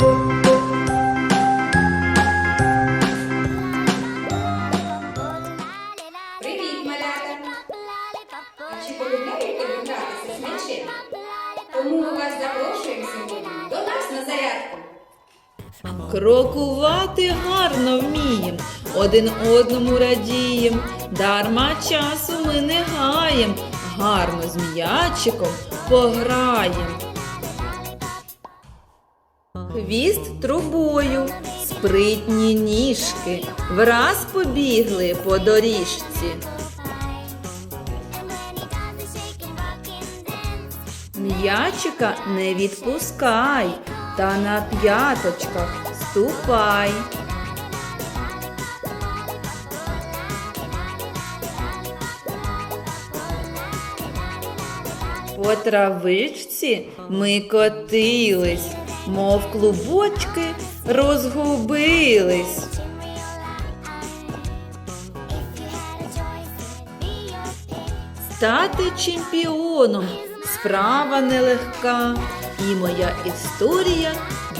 Привіт, малята! Чи полюбляєте ви гратися? Тому ми вас запрошуємо сьогодні до нас на зарядку. Крокувати гарно вмієм, один одному радієм, дарма часу ми не гаєм, гарно з м'ячиком пограємо. Хвіст трубою, спритні ніжки, враз побігли по доріжці. М'ячика не відпускай, та на п'яточках ступай. По травичці ми котились, мов клубочки розгубились. Стати чемпіоном справа нелегка, і моя історія,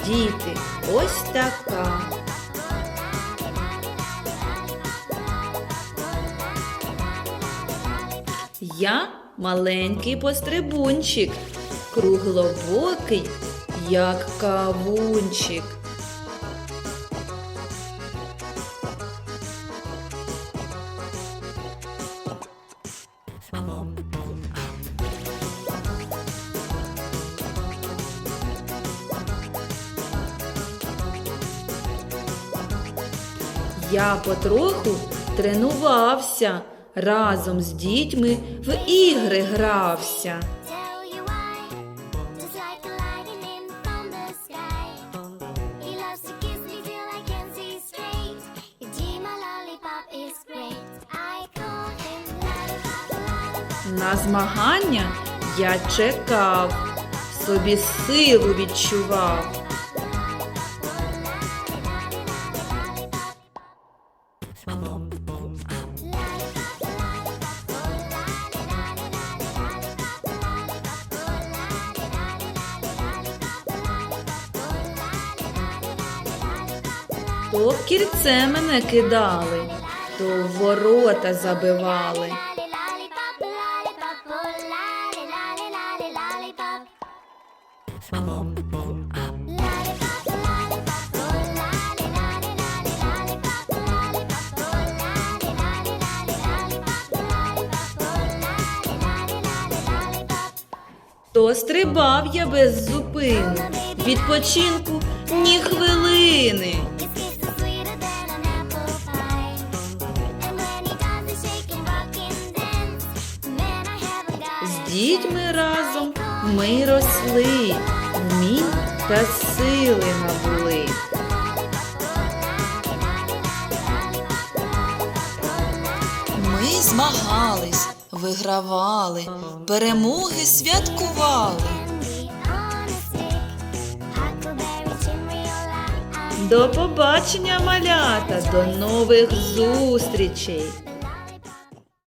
діти, ось така. Я маленький пострибунчик, круглобокий, як кавунчик. Я потроху тренувався, разом з дітьми в ігри грався. Tell you why, just like a lightning То в кільце мене кидали, то в ворота забивали. Lolly, lollipop, lollipop, oh, lolly, lolly, lolly, lollipop. Дітьми разом ми росли, вмінь та сили набули. Ми змагались, вигравали, перемоги святкували. До побачення, малята, до нових зустрічей!